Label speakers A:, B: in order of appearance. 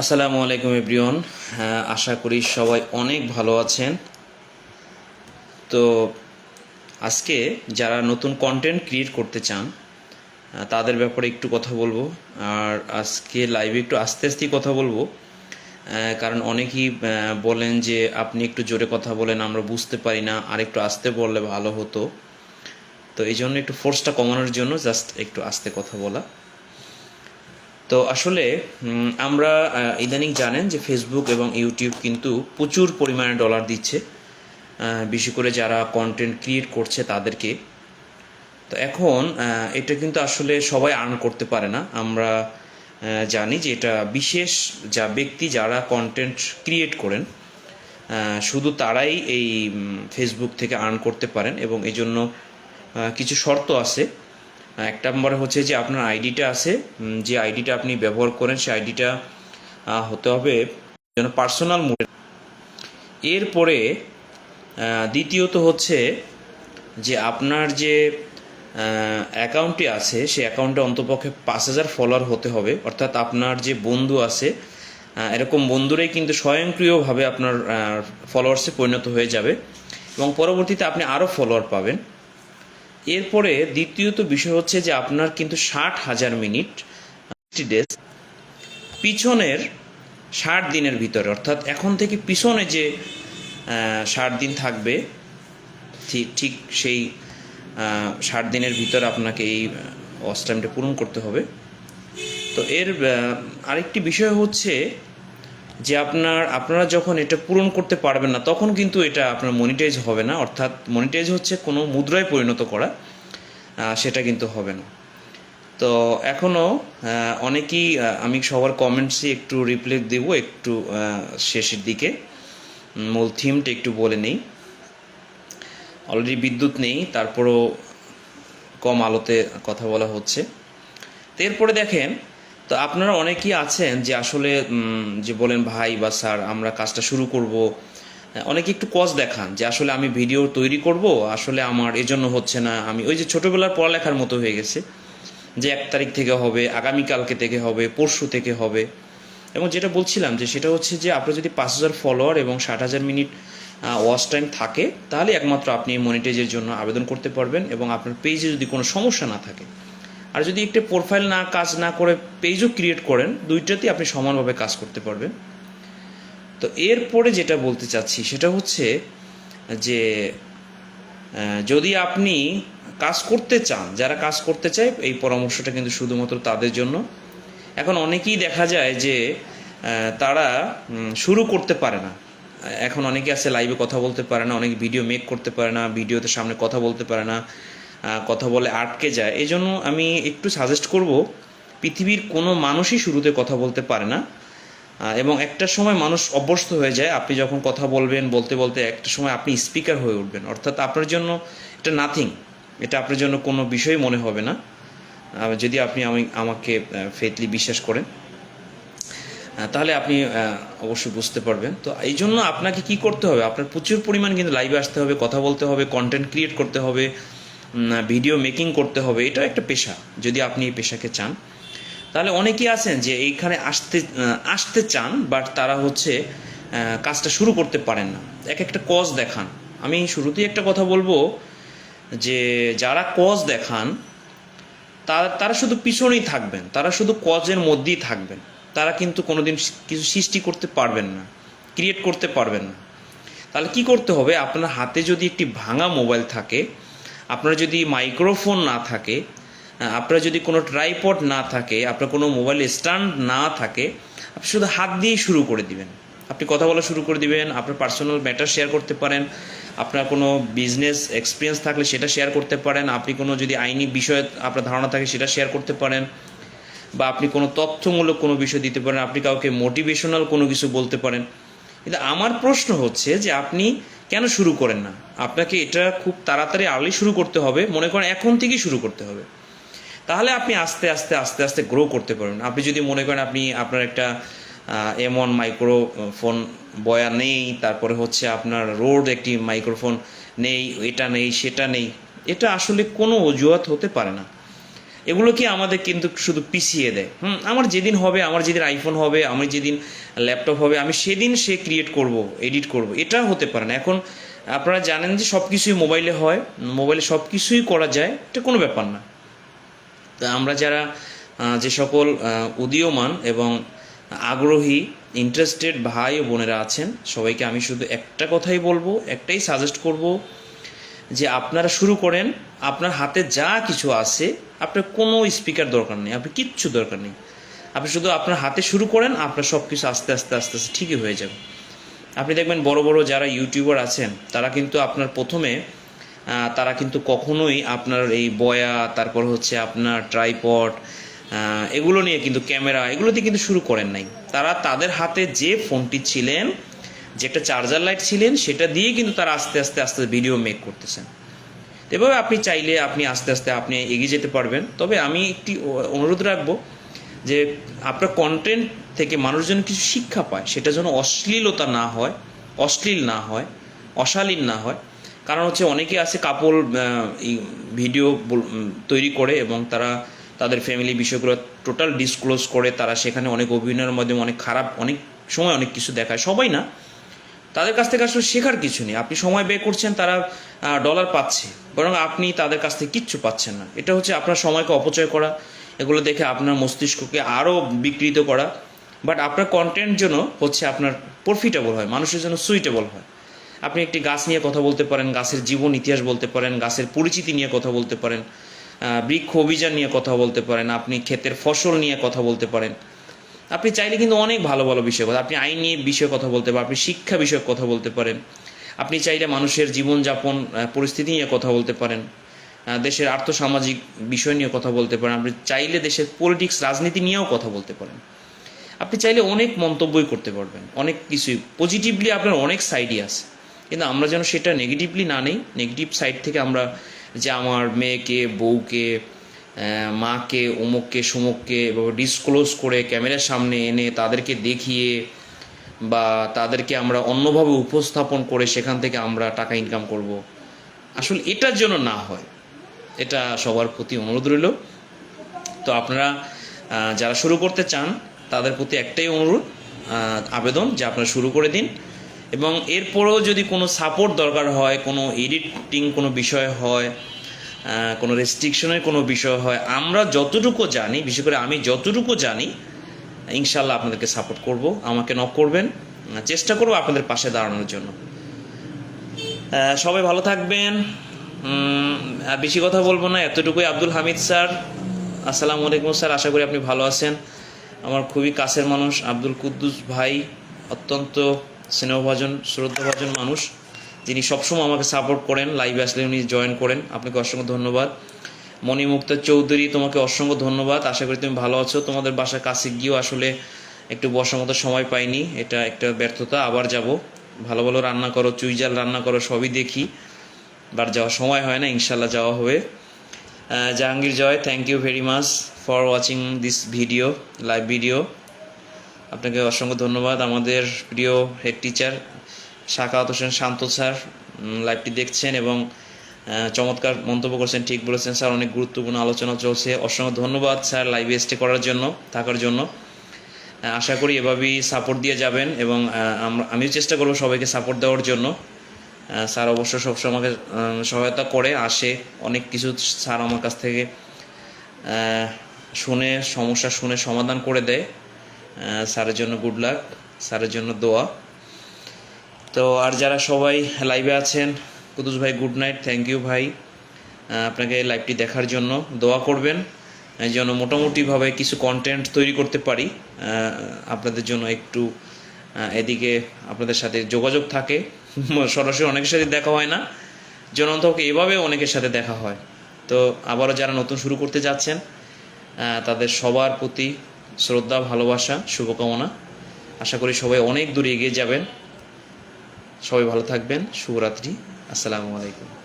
A: আসসালামু আলাইকুম এভরিওন হ্যাঁ আশা করি সবাই অনেক ভালো আছেন। তো আজকে যারা নতুন কন্টেন্ট ক্রিয়েট করতে চান তাদের ব্যাপারে একটু কথা বলব। আর আজকে লাইভে একটু আস্তে আস্তেই কথা বলব কারণ অনেকেই বলেন যে আপনি একটু জোরে কথা বলেন, আমরা বুঝতে পারি না, আর একটু আস্তে বললে ভালো হতো। তো এই জন্য একটু ফোর্সটা কমানোর জন্য জাস্ট একটু আস্তে কথা বলা। তো আসলে আমরা ইদানিং জানেন যে ফেসবুক এবং ইউটিউব কিন্তু প্রচুর পরিমাণে ডলার দিচ্ছে বেশি করে যারা কন্টেন্ট ক্রিয়েট করছে তাদেরকে। তো এখন এটা কিন্তু আসলে সবাই আর্ন করতে পারে না। আমরা জানি যে এটা বিশেষ যা ব্যক্তি যারা কন্টেন্ট ক্রিয়েট করেন শুধু তারাই এই ফেসবুক থেকে আর্ন করতে পারেন এবং এই জন্য কিছু শর্ত আছে। এক নম্বরে হচ্ছে যে আপনার আইডিটা আছে যে আইডিটা আপনি ব্যবহার করেন, সেই আইডিটা হতে হবে যেন পার্সোনাল মোডে এরপরে দ্বিতীয়ত হচ্ছে যে আপনার যে অ্যাকাউন্টটি আছে, সেই অ্যাকাউন্টে অন্তপক্ষে পাঁচ হাজার ফলোয়ার হতে হবে। অর্থাৎ আপনার যে বন্ধু আছে এরকম বন্ধুরাই কিন্তু স্বয়ংক্রিয়ভাবে আপনার ফলোয়ার্সে পরিণত হয়ে যাবে। এবং পরবর্তীতে আপনি আরও ফলোয়ার পাবেন। এরপরে দ্বিতীয়ত বিষয় হচ্ছে যে আপনার কিন্তু ষাট হাজার মিনিট ডেজ পিছনের ষাট দিনের ভিতরে, অর্থাৎ এখন থেকে পিছনে যে ষাট দিন থাকবে, ঠিক ঠিক সেই ষাট দিনের ভিতর আপনাকে এই ওয়াচ টাইমটা পূরণ করতে হবে। তো এর আরেকটি বিষয় হচ্ছে যে আপনার, আপনারা যখন এটা পূরণ করতে পারবেন না, তখন কিন্তু এটা আপনার মনিটাইজ হবে না। অর্থাৎ মনিটাইজ হচ্ছে কোনো মুদ্রায় পরিণত করা সেটা কিন্তু হবে না। তো এখনও অনেকেই আমি সবার কমেন্টসই একটু রিপ্লাই দেব, একটু শেষের দিকে। মূল থিমটা একটু বলে নেই। অলরেডি বিদ্যুৎ নেই, তারপরও কম আলোতে কথা বলা হচ্ছে। তো এরপরে দেখেন তো আপনারা অনেকেই আছেন যে আসলে যে বলেন, ভাই বা স্যার, আমরা কাজটা শুরু করব। অনেকে একটু কজ দেখান যে আসলে আমি ভিডিও তৈরি করব, আসলে আমার এজন্য হচ্ছে না। আমি ওই যে ছোটবেলার পড়ালেখার মতো হয়ে গেছে যে এক তারিখ থেকে হবে, আগামীকালকে থেকে হবে, পরশু থেকে হবে। এবং যেটা বলছিলাম যে সেটা হচ্ছে যে আপনার যদি পাঁচ হাজার ফলোয়ার এবং ষাট হাজার মিনিট ওয়াচ টাইম থাকে, তাহলে একমাত্র আপনি মনিটাইজের জন্য আবেদন করতে পারবেন এবং আপনার পেজে যদি কোনো সমস্যা না থাকে আর যদি একটা প্রোফাইল না কাজ না করে পেজও ক্রিয়েট করেন, দুইটাতেই আপনি সমানভাবে কাজ করতে পারবেন। তো এরপরে যেটা বলতে চাচ্ছি, সেটা হচ্ছে যে যদি আপনি কাজ করতে চান, যারা কাজ করতে চায়, এই পরামর্শটা কিন্তু শুধুমাত্র তাদের জন্য। এখন অনেকেই দেখা যায় যে তারা শুরু করতে পারে না। এখন অনেকে আছে লাইভে কথা বলতে পারে না, অনেকে ভিডিও মেক করতে পারে না ভিডিওতে সামনে কথা বলতে পারে না। কথা বলে আটকে যায়। এই জন্য আমি একটু সাজেস্ট করব, পৃথিবীর কোনো মানুষই শুরুতে কথা বলতে পারে না এবং একটা সময় মানুষ অভ্যস্ত হয়ে যায়। আপনি যখন কথা বলবেন, বলতে বলতে একটা সময় আপনি স্পিকার হয়ে উঠবেন। অর্থাৎ আপনার জন্য এটা নাথিং এটা আপনার জন্য কোনো বিষয় মনে হবে না। যদি আপনি আমি, আমাকে ফেথলি বিশ্বাস করেন তাহলে আপনি অবশ্যই বুঝতে পারবেন। তো এই জন্য আপনাকে কি করতে হবে? আপনার প্রচুর পরিমাণ কিন্তু লাইভে আসতে হবে, কথা বলতে হবে কন্টেন্ট ক্রিয়েট করতে হবে। ভিডিও মেকিং করতে হবে এটা একটা পেশা, যদি আপনি এই পেশাকে চান। তাহলে অনেকেই আছেন যে এইখানে আসতে আসতে চান বাট তারা হচ্ছে কাজটা শুরু করতে পারেন না। এক একটা কজ দেখান। আমি শুরুতেই একটা কথা বলব যে, যারা কজ দেখান, তারা তারা শুধু পিছনেই থাকবেন, তারা শুধু কজের মধ্যেই থাকবেন। তারা কিন্তু কোনোদিন কিছু সৃষ্টি করতে পারবেন না ক্রিয়েট করতে পারবেন না। তাহলে কি করতে হবে? আপনার হাতে যদি একটি ভাঙা মোবাইল থাকে আপনার যদি মাইক্রোফোন না থাকে আপনার যদি কোনো ট্রাইপড না থাকে, আপনার কোনো মোবাইল স্ট্যান্ড না থাকে, আপনি শুধু হাত দিয়েই শুরু করে দিবেন। আপনি কথা বলা শুরু করে দিবেন, আপনার পার্সোনাল ম্যাটার শেয়ার করতে পারেন, আপনার কোনো বিজনেস এক্সপিরিয়েন্স থাকলে সেটা শেয়ার করতে পারেন, আপনি কোনো যদি আইনি বিষয়ে আপনার ধারণা থাকে সেটা শেয়ার করতে পারেন, বা আপনি কোনো তথ্যমূলক কোনো বিষয় দিতে পারেন, আপনি কাউকে মোটিভেশনাল কোনো কিছু বলতে পারেন। কিন্তু আমার প্রশ্ন হচ্ছে যে আপনি কেন শুরু করেন না? আপনাকে এটা খুব তাড়াতাড়ি আর্লি শুরু করতে হবে, মনে করেন এখন থেকেই শুরু করতে হবে। তাহলে আপনি আস্তে আস্তে আস্তে আস্তে গ্রো করতে পারবেন। আপনি যদি মনে করেন আপনি আপনার একটা এম ওয়ান মাইক্রো ফোন বয়া নেই, তারপরে হচ্ছে আপনার রোড একটি মাইক্রোফোন নেই, এটা নেই, সেটা নেই, এটা আসলে কোনো অজুহাত হতে পারে না। এগুলো কি আমাদের কিন্তু শুধু পিছিয়ে দেয়? হুম, আমার যেদিন হবে, আমার যেদিন আইফোন হবে, আমার যেদিন ল্যাপটপ হবে, আমি সেদিন সে ক্রিয়েট করব এডিট করব। এটা হতে পারে না। এখন আপনারা জানেন যে সব কিছুই মোবাইলে হয় মোবাইলে সব কিছুই করা যায়, এটা কোনো ব্যাপার না। তা আমরা যারা যে সকল উদীয়মান এবং আগ্রহী ইন্টারেস্টেড ভাই ও বোনেরা আছেন, সবাইকে আমি শুধু একটা কথাই বলব, একটাই সাজেস্ট করব যে আপনারা শুরু করেন, আপনার হাতে যা কিছু আছে, আপনার কোনো স্পিকার দরকার নেই আপনি কিচ্ছু দরকার নেই। আপনি শুধু আপনার হাতে শুরু করেন, আপনার সব কিছু আস্তে আস্তে আস্তে আস্তে ঠিকই হয়ে যাবে। আপনি দেখবেন বড় বড় যারা ইউটিউবার আছেন, তারা কিন্তু আপনার প্রথমে তারা কিন্তু কখনোই আপনার এই বয়া, তারপর হচ্ছে আপনার ট্রাইপড এগুলো নিয়ে কিন্তু ক্যামেরা এগুলো দিয়ে কিন্তু শুরু করেন নাই। তারা তাদের হাতে যে ফোনটি ছিলেন যে একটা চার্জার লাইট ছিলেন, সেটা দিয়ে কিন্তু তারা আস্তে আস্তে আস্তে ভিডিও মেক করতেছেন। এভাবে আপনি চাইলে আপনি আস্তে আস্তে আপনি এগিয়ে যেতে পারবেন। তবে আমি একটি অনুরোধ রাখব যে আপনার কন্টেন্ট থেকে মানুষ যেন কিছু শিক্ষা পায়, সেটা যেন অশ্লীলতা না হয়, অশ্লীল না হয়, অশালীন না হয়। কারণ হচ্ছে অনেকে আছে এই ভিডিও তৈরি করে এবং তারা তাদের ফ্যামিলি বিষয়গুলো টোটাল ডিসক্লোজ করে, তারা সেখানে অনেক অভিনয়ের মাধ্যমে অনেক খারাপ, অনেক সময় অনেক কিছু দেখায়। সবাই না তাদের কাছ থেকে আসলে শেখার কিছু নেই। আপনি সময় ব্যয় করছেন, তারা ডলার পাচ্ছে। বরং আপনি তাদের কাছ থেকে কিচ্ছু পাচ্ছেন না। এটা হচ্ছে আপনার সময়কে অপচয় করা, এগুলো দেখে আপনার মস্তিষ্ককে আরও বিকৃত করা। বাট আপনার কন্টেন্ট জন্য হচ্ছে আপনার প্রফিটেবল হয়, মানুষের জন্য সুইটেবল হয়। আপনি একটি গাছ নিয়ে কথা বলতে পারেন, গাছের জীবন ইতিহাস বলতে পারেন, গাছের পরিচিতি নিয়ে কথা বলতে পারেন বৃক্ষ অভিযান নিয়ে কথা বলতে পারেন, আপনি ক্ষেতের ফসল নিয়ে কথা বলতে পারেন। আপনি চাইলে কিন্তু অনেক ভালো ভালো বিষয় কথা আপনি আইন নিয়ে বিষয়ে কথা বলতে পারেন, আপনি শিক্ষা বিষয়ে কথা বলতে পারেন। আপনি চাইলে মানুষের জীবনযাপন পরিস্থিতি নিয়ে কথা বলতে পারেন। দেশের আর্থসামাজিক বিষয় নিয়ে কথা বলতে পারেন। আপনি চাইলে দেশের পলিটিক্স রাজনীতি নিয়েও কথা বলতে পারেন। আপনি চাইলে অনেক মন্তব্যই করতে পারবেন, অনেক কিছুই। পজিটিভলি আপনার অনেক সাইডই আছে। কিন্তু আমরা যেন সেটা নেগেটিভলি না নেই নেগেটিভ সাইড থেকে আমরা যে আমার মেয়েকে, বউকে মাকে, অমুককে, সমুককে এভাবে ডিসক্লোজ করে ক্যামেরার সামনে এনে তাদেরকে দেখিয়ে বা তাদেরকে আমরা অন্যভাবে উপস্থাপন করে সেখান থেকে আমরা টাকা ইনকাম করব। আসলে এটার জন্য না হয়। এটা সবার প্রতি অনুরোধ রইল। তো আপনারা যারা শুরু করতে চান, তাদের প্রতি একটাই অনুরোধ আবেদন যে আপনারা শুরু করে দিন। এবং এরপরেও যদি কোনো সাপোর্ট দরকার হয়, কোনো এডিটিং কোনো বিষয় হয় কোনো রেস্ট্রিকশনের কোনো বিষয় হয়। আমরা যতটুকু জানি, বিশেষ করে আমি যতটুকু জানি ইনশাল্লাহ আপনাদেরকে সাপোর্ট করব। আমাকে নক করবেন। চেষ্টা করব আপনাদের পাশে দাঁড়ানোর জন্য। সবাই ভালো থাকবেন। আর বেশি কথা বলব না, এতটুকুই। আব্দুল হামিদ স্যার, আসসালামু আলাইকুম স্যার, আশা করি আপনি ভালো আছেন। আমার খুবই কাছের মানুষ, আব্দুল কুদ্দুস ভাই, অত্যন্ত স্নেহভাজন, শ্রদ্ধাভাজন মানুষ। যিনি সবসময় আমাকে সাপোর্ট করেন লাইভে আসলে উনি জয়েন করেন। আপনাকে অসংখ্য ধন্যবাদ। মণিমুক্তা চৌধুরী, তোমাকে অসংখ্য ধন্যবাদ। আশা করি তুমি ভালো আছো। তোমাদের বাসার কাছে গিয়েও আসলে একটু বসার মতো সময় পাইনি। এটা একটা ব্যর্থতা। আবার যাব। ভালো ভালো রান্না করো চুইজাল রান্না করো, সবই দেখি। বার যাওয়ার সময় হয় না ইনশাল্লাহ যাওয়া হবে। Jahangir Joy thank you very much for watching this video live video আপনাকে অসংখ্য ধন্যবাদ। আমাদের প্রিয় head teacher Shakhawat Hossain Shanto sir লাইভটি দেখছেন এবং চমৎকার মন্তব্য করছেন, ঠিক বলেছেন স্যার, অনেক গুরুত্বপূর্ণ আলোচনা চলছে। অসংখ্য ধন্যবাদ স্যার লাইভে স্টে করার জন্য, থাকার জন্য। আশা করি এভাবেই সাপোর্ট দিয়ে যাবেন এবং আমিও চেষ্টা করব সবাইকে সাপোর্ট দেওয়ার জন্য। স্যার অবশ্য সবসময় আমাকে সহায়তা করে, আসে, অনেক কিছু স্যার আমার কাছ থেকে শুনে, সমস্যা শুনে সমাধান করে দেয়। স্যারের জন্য গুড লাক স্যারের জন্য দোয়া। তো আর যারা সবাই লাইভে আছেন কুদুস ভাই গুড নাইট থ্যাংক ইউ ভাই। আপনাকে লাইভটি দেখার জন্য দোয়া করবেন। জন্য মোটামুটিভাবে কিছু কন্টেন্ট তৈরি করতে পারি। আপনাদের জন্য একটু এদিকে আপনাদের সাথে যোগাযোগ থাকে। সরাসরি অনেকের সাথে দেখা হয় না। জনন্তকে এভাবে অনেকের সাথে দেখা হয়। তো আবারও যারা নতুন শুরু করতে যাচ্ছেন তাদের সবার প্রতি শ্রদ্ধা, ভালোবাসা, শুভকামনা। আশা করি সবাই অনেক দূরে এগিয়ে যাবেন। সবাই ভালো থাকবেন শুভরাত্রি আসসালামু আলাইকুম।